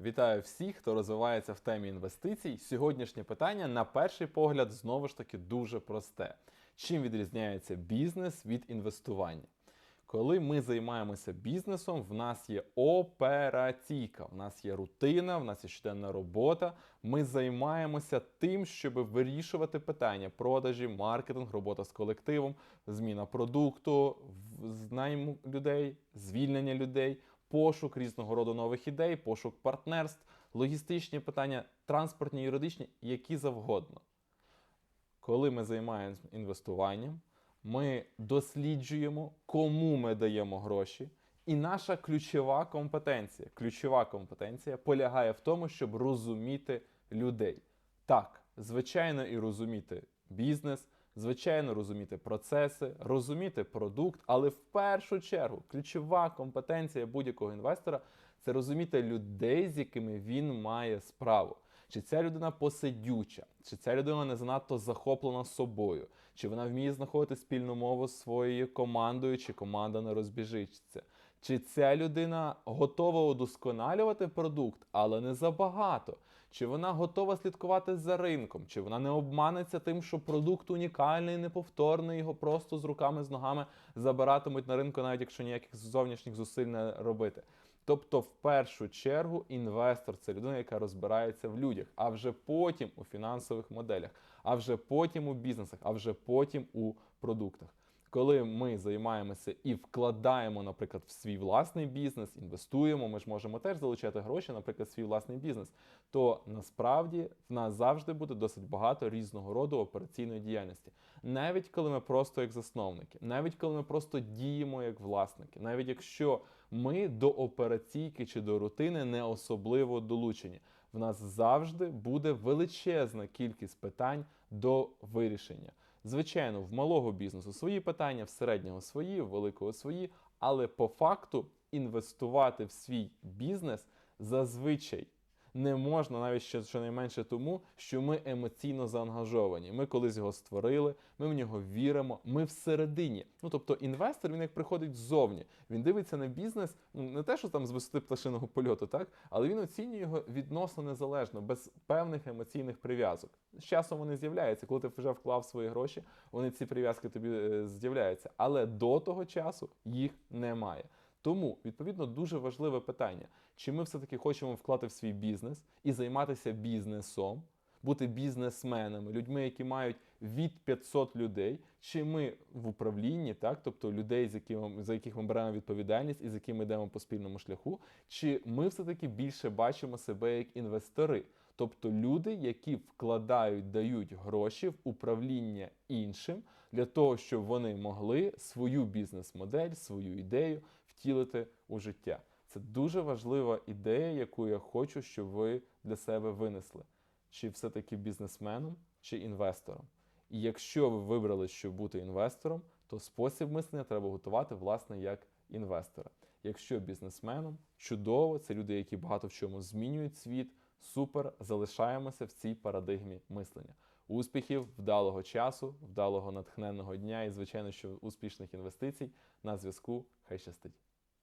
Вітаю всіх, хто розвивається в темі інвестицій. Сьогоднішнє питання, на перший погляд, знову ж таки дуже просте. Чим відрізняється бізнес від інвестування? Коли ми займаємося бізнесом, в нас є операційка, в нас є рутина, в нас є щоденна робота. Ми займаємося тим, щоб вирішувати питання продажі, маркетинг, робота з колективом, зміна продукту, найм людей, звільнення людей, пошук різного роду нових ідей, пошук партнерств, логістичні питання, транспортні, юридичні, які завгодно. Коли ми займаємося інвестуванням, ми досліджуємо, кому ми даємо гроші. І наша ключова компетенція, ключова компетенція полягає в тому, щоб розуміти людей. Так, звичайно, і розуміти бізнес, звичайно, розуміти процеси, розуміти продукт, але в першу чергу ключова компетенція будь-якого інвестора це розуміти людей, з якими він має справу. Чи ця людина посидюча, чи ця людина не занадто захоплена собою, чи вона вміє знаходити спільну мову з своєю командою, чи команда не розбіжиться. Чи ця людина готова удосконалювати продукт, але не забагато? Чи вона готова слідкувати за ринком? Чи вона не обманеться тим, що продукт унікальний, неповторний, його просто з руками, з ногами забиратимуть на ринку, навіть якщо ніяких зовнішніх зусиль не робити? Тобто, в першу чергу, інвестор це людина, яка розбирається в людях, а вже потім у фінансових моделях, а вже потім у бізнесах, а вже потім у продуктах. Коли ми займаємося і вкладаємо, наприклад, в свій власний бізнес, інвестуємо, ми ж можемо теж залучати гроші, наприклад, в свій власний бізнес, то насправді в нас завжди буде досить багато різного роду операційної діяльності. Навіть коли ми просто як засновники, навіть коли ми просто діємо як власники, навіть якщо ми до операційки чи до рутини не особливо долучені, в нас завжди буде величезна кількість питань до вирішення. Звичайно, в малого бізнесу свої питання, в середнього свої, в великого свої, але по факту інвестувати в свій бізнес зазвичай не можна, навіть ще щонайменше тому, що ми емоційно заангажовані. Ми колись його створили, ми в нього віримо, ми всередині. Ну тобто інвестор він як приходить ззовні. Він дивиться на бізнес, ну не те, що там з висоти пташиного польоту, так, але він оцінює його відносно незалежно, без певних емоційних прив'язок. З часом вони з'являються, коли ти вже вклав свої гроші, вони ці прив'язки тобі е, з'являються. Але до того часу їх немає. Тому, відповідно, дуже важливе питання: чи ми все-таки хочемо вклати в свій бізнес і займатися бізнесом, бути бізнесменами, людьми, які мають від 500 людей, чи ми в управлінні, так, тобто людей, з якими, за яких ми беремо відповідальність і з якими йдемо по спільному шляху, чи ми все-таки більше бачимо себе як інвестори, тобто люди, які вкладають, дають гроші в управління іншим для того, щоб вони могли свою бізнес-модель, свою ідею втілити у життя. Це дуже важлива ідея, яку я хочу, щоб ви для себе винесли. Чи все-таки бізнесменом, чи інвестором. І якщо ви вибрали, щоб бути інвестором, то спосіб мислення треба готувати, власне, як інвестора. Якщо бізнесменом, чудово, це люди, які багато в чому змінюють світ. Супер, залишаємося в цій парадигмі мислення. Успіхів, вдалого часу, вдалого натхненного дня і, звичайно, що успішних інвестицій на зв'язку. Хай щастить!